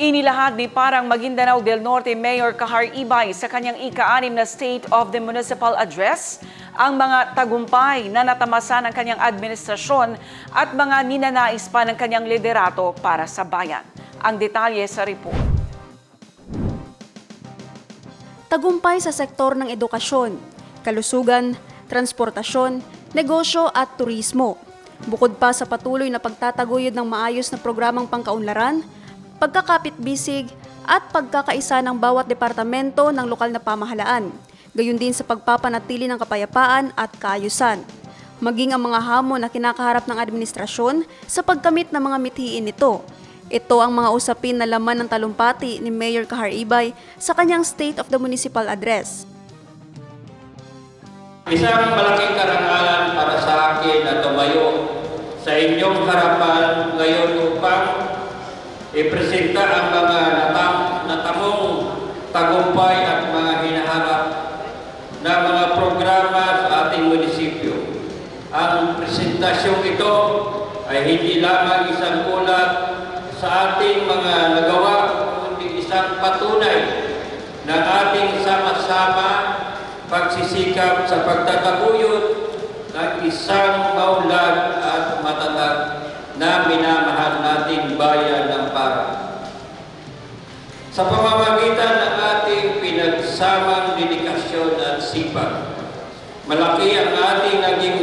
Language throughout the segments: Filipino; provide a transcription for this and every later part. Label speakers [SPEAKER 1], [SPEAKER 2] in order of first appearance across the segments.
[SPEAKER 1] Inilahad ni Parang Maguindanao del Norte Mayor Kahar Ibay sa kanyang ika-anim na State of the Municipal Address ang mga tagumpay na natamasa ng kanyang administrasyon at mga ninanais pa ng kanyang liderato para sa bayan. Ang detalye sa report.
[SPEAKER 2] tagumpay sa sektor ng edukasyon, kalusugan, transportasyon, negosyo at turismo. Bukod pa sa patuloy na pagtataguyod ng maayos na programang pangkaunlaran, pagkakapit-bisig at pagkakaisa ng bawat departamento ng lokal na pamahalaan, gayon din sa pagpapanatili ng kapayapaan at kaayusan. Maging ang mga hamon na kinakaharap ng administrasyon sa pagkamit ng mga mithiin nito, ito ang mga usapin na laman ng talumpati ni Mayor Kahar Ibay sa kanyang State of the Municipal Address.
[SPEAKER 3] Isang malaking karangalan para sa akin na tumayo sa inyong harapan ngayon upang ipresenta ang mga natam, natamong tagumpay at mga hinaharap na mga programa sa ating munisipyo. Ang presentasyong ito ay hindi lamang isang ulat sa ating mga nagawa, kundi isang patunay ng ating sama-sama pagsisikap sa pagtataguyod ng isang maulad at matatag na minamahal nating bayan ng para. Sa pamamagitan ng ating pinagsamang dedikasyon at sipag, malaki ang ating naging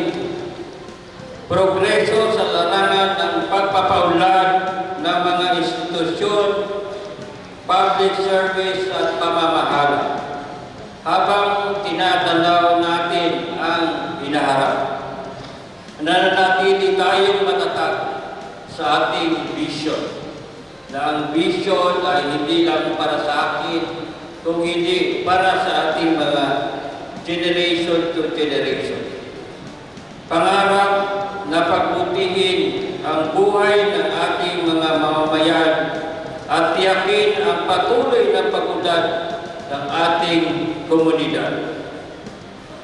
[SPEAKER 3] progreso sa larangan ng pagpapaulad ng mga institusyon, public service at pamamahala habang tinatanaw natin ang hinaharap. Nananatili tayong sa ating vision na ang vision ay hindi lang para sa akin, kung hindi para sa ating mga generation to generation. Pangarap na pagbutihin ang buhay ng ating mga mamamayan at tiyakin ang patuloy na pagudad ng ating komunidad.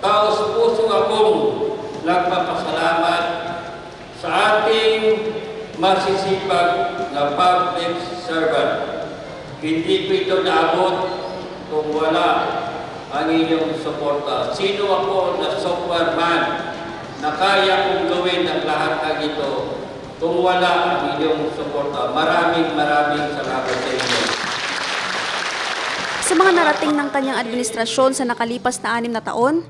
[SPEAKER 3] Taos puso akong nagpapasalamat sa ating masisipag na public servant. Hindi ko ito naabot kung wala ang inyong suporta. Sino ako na software man na kaya kong gawin ang lahat ng ito kung wala ang inyong suporta. Maraming maraming salamat sa inyo.
[SPEAKER 2] Sa mga narating ng kanyang administrasyon sa nakalipas na anim na taon,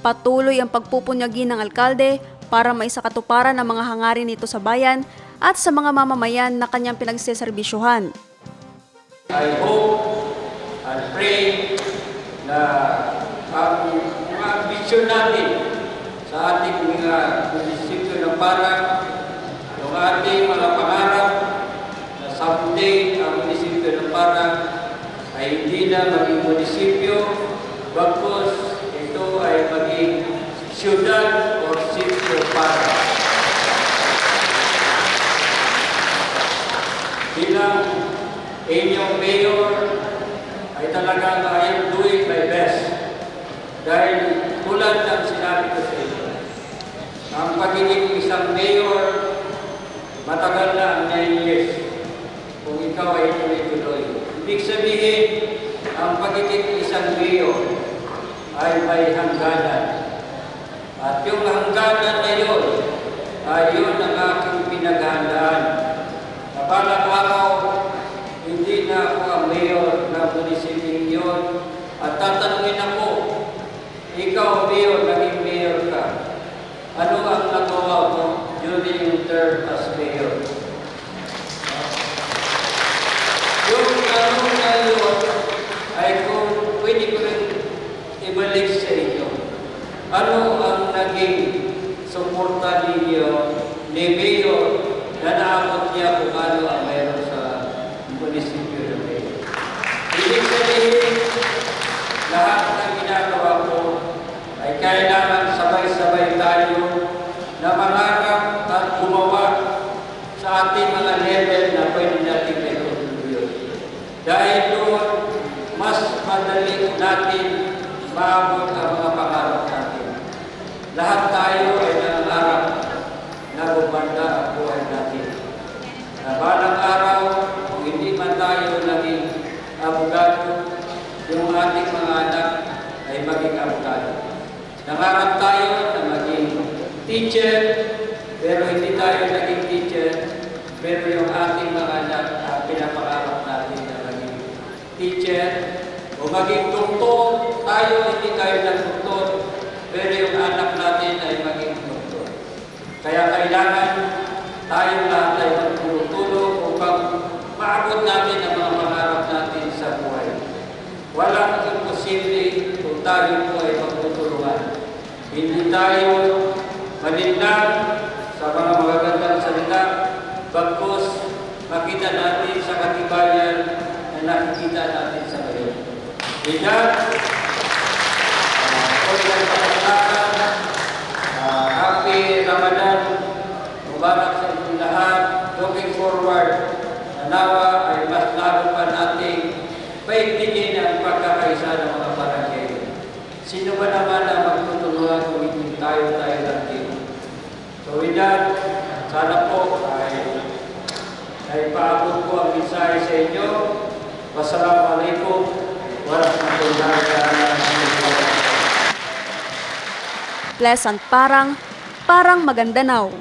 [SPEAKER 2] patuloy ang pagpupunyagi ng alkalde para maisakatuparan ang mga hangarin nito sa bayan at sa mga mamamayan na kanyang pinagseserbisyuhan.
[SPEAKER 3] I hope and pray na ang mga ambisyon natin sa ating mga munisipyo ng parang yung ating mga pangarap na someday ang munisipyo ng parang ay hindi na maging munisipyo bagkus ito ay maging siyudad o sitio para. Bilang inyong mayor ay talagang I am doing my best. Dahil tulad ng sinabi ko sa inyo, ang pagiging isang mayor, matagal na ang 9 years kung ikaw ay tuloy-tuloy. Ibig sabihin, ang pagiging isang mayor ay may hangganan. At yung hangganan na yun, ay yun ang aking pinaghandaan. Na balang araw, hindi na ako ang mayor ng munisipyo yun. At tatanungin ako, ikaw mayor, naging mayor ka. Ano ang nagawa mo during your term as mayor? Kung pwede ko rin ibalik sa. Ano ang naging suporta ninyo ni Mayor na naabot niya kung ano sa munisipyo ng Mayor? Ibig sabihin, lahat ng ko ay kailangan sabay-sabay tayo na mangarap at gumawa sa ating mga level na. Dahil doon, mas madali natin maabot ang mga pangarap natin. Lahat tayo ay nangarap na gumanda ang buhay natin. Na balang araw, kung hindi man tayo naging abogado, yung ating mga anak ay maging abogado. Nangarap tayo na maging teacher, pero hindi tayo naging teacher, pero teacher, o maging doktor, tayo hindi tayo nagdoktor, pero yung anak natin ay maging doktor. Kaya kailangan tayong lahat ay magtulong-tulong upang maabot natin ang mga pangarap natin sa buhay. Walang imposible kung tayo po ay magtutulungan. Hindi tayo malinlang sa mga magagandang salita, bagkus makita natin sa katibayan na nakikita natin sa ngayon. Uh, ako ay nagpapalakan Ah, happy Ramadan. Mubarak sa inyong lahat. Forward na ay mas lalo pa ang pagkakaisa ng mga barangay. Sino ba naman ang magtutulungan kung hindi tayo tayo lang din? So with that, sana po ay ay paabot ko ang mensahe sa inyo. Wassalamualaikum warahmatullahi wabarakatuh.
[SPEAKER 2] Pleasant Parang, Parang Magandanao.